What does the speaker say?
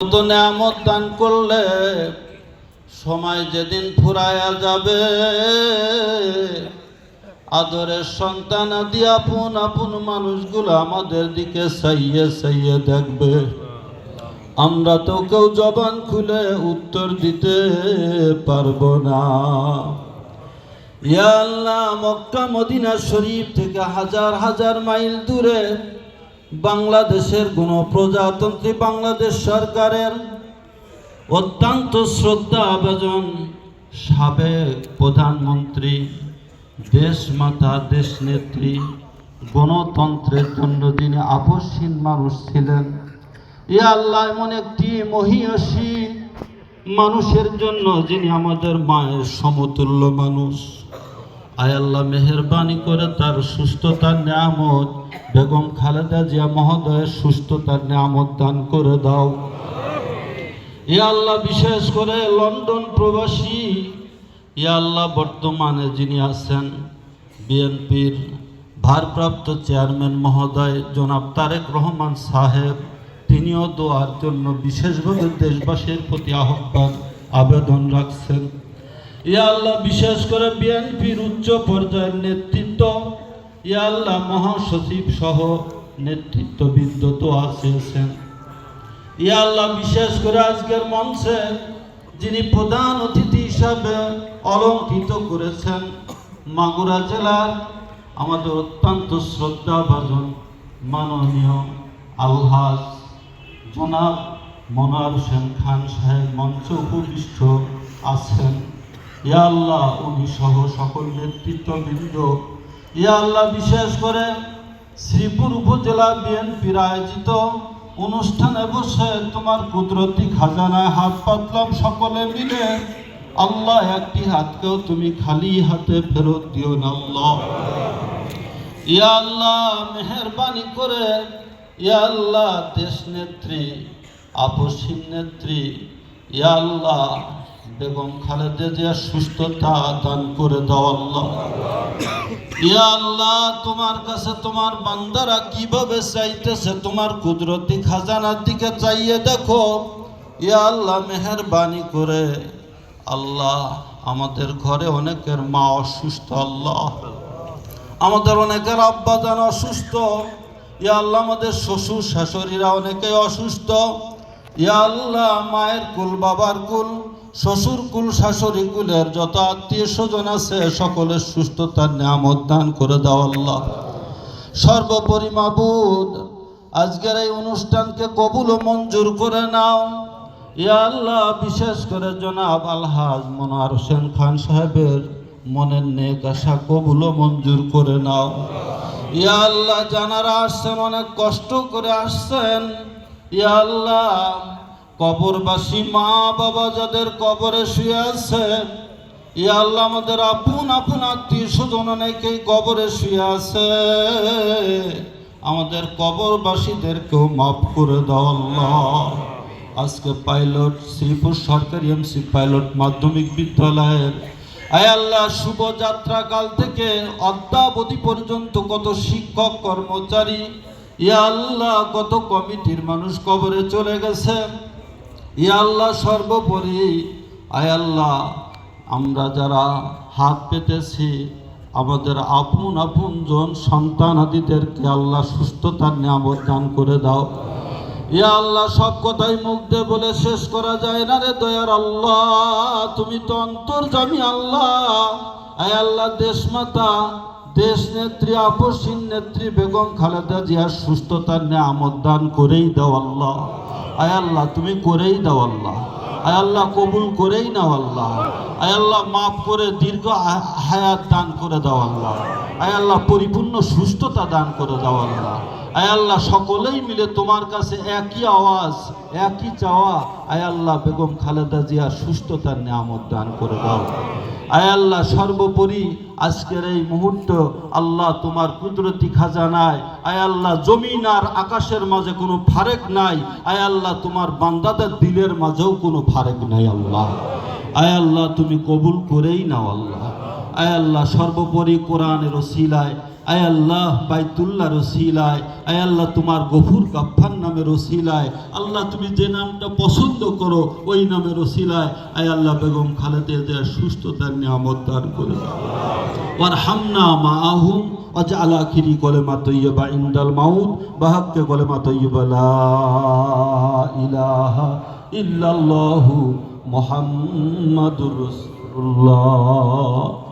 তো নিয়ামত দান করলে সময় যেদিন ফুরায়া যাবে, আদরের সন্তান আদি আপন আপন মানুষগুলো আমাদের দিকে সাইয়ে সাইয়ে দেখবে। আমরা তো কেউ জবান খুলে উত্তর দিতে পারব না। ইয়া মক্কা মদিনা শরীফ থেকে হাজার হাজার মাইল দূরে বাংলাদেশের কোন প্রজাতন্ত্রী বাংলাদেশ সরকারের অত্যন্ত শ্রদ্ধা আবেদন সাবেক প্রধানমন্ত্রী, দেশ মাতা, দেশ নেত্রী, গণতন্ত্রের জন্য যিনি আপসহীন মানুষ ছিলেন, এ আল্লাহ এমন একটি মহিয়সী মানুষের জন্য যিনি আমাদের মায়ের সমতুল্য মানুষ। আয় আল্লাহ মেহরবানি করে তার সুস্থতার নিয়ামত বেগম খালেদা জিয়া মহোদয়ের সুস্থতার নিয়ামত দান করে দাও। এ আল্লাহ বিশেষ করে লন্ডন প্রবাসী, এ আল্লাহ বর্তমানে যিনি আছেন বিএনপির ভারপ্রাপ্ত চেয়ারম্যান মহোদয় জনাব তারেক রহমান সাহেব, তিনিও দোয়ার জন্য বিশেষভাবে দেশবাসীর প্রতি আহ্বান, আবেদন রাখছেন। ইয়া আল্লাহ বিশেষ করে বিএনপির উচ্চ পর্যায়ের নেতৃত্ব ইয়া আল্লাহ মহাসচিব সহ নেতৃত্ববৃন্দ তো আসেছেন ইয়া আল্লাহ বিশেষ করে আজকের মঞ্চে যিনি প্রধান অতিথি হিসাবে অলঙ্কৃত করেছেন মাগুরা জেলার আমাদের অত্যন্ত শ্রদ্ধাভাজন মাননীয় আলহাজ জনাব মনার হোসেন খান সাহেব মঞ্চ উপবিষ্ট আছেন। ইয়া আল্লাহ, উনি সহ সকল নেতৃত্ববৃন্দ ইয়া আল্লাহ বিশেষ করে শ্রীপুর উপজেলা বিএনপির আয়োজিত অনুষ্ঠানে বসে তোমার কুদরতি খাজানায় হাত পাতলাম সকলে মিলে। আল্লাহ একটি হাতকেও তুমি খালি হাতে ফেরত দিও না আল্লাহ। ইয়া আল্লাহ মেহরবানি করে ইয়া আল্লাহ দেশ নেত্রী, আপসীন নেত্রী ইয়া আল্লাহ বেগম খালেদা জিয়া সুস্থতা দান করে দাও আল্লাহ। ইয়া আল্লাহ, তোমার কাছে তোমার বান্দারা কীভাবে চাইতেছে? তোমার কুদরতি খাজানার দিকে চাইয়ে দেখো। ইয়া আল্লাহ, মেহরবানি করে। আল্লাহ, আমাদের ঘরে অনেকের মা অসুস্থ, আল্লাহ। আমাদের অনেকের আব্বাজান অসুস্থ। ইয়া আল্লাহ, আমাদের শ্বশুর শাশুড়িরা অনেকেই অসুস্থ। ইয়া আল্লাহ, মায়ের কুল, বাবার কুল। শ্বশুর কুল, শাশুড়ি কুলের যত আত্মীয় স্বজন আছে, সকলের সুস্থতার নিয়ামত দান করে দাও আল্লাহ। সর্বোপরি মাবুদ, আজকের এই অনুষ্ঠানকে কবুল ও মঞ্জুর করে নাও। ইয়া আল্লাহ, বিশেষ করে জনাব আলহাজ মনোয়ার হোসেন খান সাহেবের মনের নেক আশা কবুল ও মঞ্জুর করে নাও। ইয়া আল্লাহ জানারা আসছেন, অনেক কষ্ট করে আসছেন। ইয়া আল্লাহ কবরবাসী মা বাবা যাদের কবরে শুয়ে আছে ইয়া আল্লাহ আমাদের আপন আপন আত্মীয় স্বজন অনেকেই কবরে শুয়ে আছে। আমাদের কবরবাসীদেরকেও মাফ করে দাও আল্লাহ। আজকে পাইলট শ্রীপুর সরকারি এমসি পাইলট মাধ্যমিক বিদ্যালয়ের, আয় আল্লাহ, শুভযাত্রা কাল থেকে অদ্যাবধি পর্যন্ত কত শিক্ষক, কর্মচারী ইয়া আল্লাহ, কত কমিটির মানুষ কবরে চলে গেছে ইয়া আল্লাহ সর্বোপরি। আয় আল্লাহ, আমরা যারা হাত পেতেছি, আমাদের আপন আপন জন সন্তান আদিদেরকে আল্লাহ সুস্থতার নিয়ামত দান করে দাও। ইয়া আল্লাহ, সব কথাই মুখ দিয়ে বলে শেষ করা যায় না রে দয়ার আল্লাহ। তুমি তো অন্তর্জামী আল্লাহ। আয় আল্লাহ, দেশমাতা দেশ নেত্রী আপসীন নেত্রী বেগম খালেদা জিয়ার সুস্থতার নিয়ামত দান করেই দাও আল্লাহ। আয় আল্লাহ, তুমি করেই দাও আল্লাহ। আয় আল্লাহ, কবুল করেই নাও আল্লাহ। আয় আল্লাহ, মাফ করে দীর্ঘ হায়াত দান করে দাও আল্লাহ। আয় আল্লাহ, পরিপূর্ণ সুস্থতা দান করে দাও আল্লাহ। আয় আল্লাহ, সকলেই মিলে তোমার কাছে একই আওয়াজ, একই চাওয়া। আয় আল্লাহ, বেগম খালেদা জিয়া সুস্থতার নিয়ামত দান করে দাও। আয় আল্লাহ, সর্বোপরি আজকের এই মুহূর্ত আল্লাহ তোমার কুদরতি খাজানায়, আয় আল্লাহ, জমিন আর আকাশের মাঝে কোনো ফারেক নাই, আয় আল্লাহ, তোমার বান্দাদের দিলের মাঝেও কোনো ফারেক নাই আল্লাহ। আয় আল্লাহ, তুমি কবুল করেই নাও আল্লাহ। আয় আল্লাহ, সর্বোপরি কোরআনের ওসিলায়, আয় আল্লাহ বাইতুল্লাহ রসিলায় আয় আল্লাহ তোমার গফুর গাফার নামে রসিলায় আল্লাহ তুমি যে নামটা পছন্দ করো ওই নামে রসিলায় আয় আল্লাহ বেগম খালেদে দেয়া সুস্থতার নিয়ামত দান করে। ওয়ার হামনা মা দাও ওয়ারহামনা মাআহুম ওয়াজআল আখিরি কলেমা তৈয়বা ইনদাল মাউত, বাহাক্কে কলেমা তৈয়বা লা ইলাহা ইল্লাল্লাহু মুহাম্মাদুর রাসূলুল্লাহ।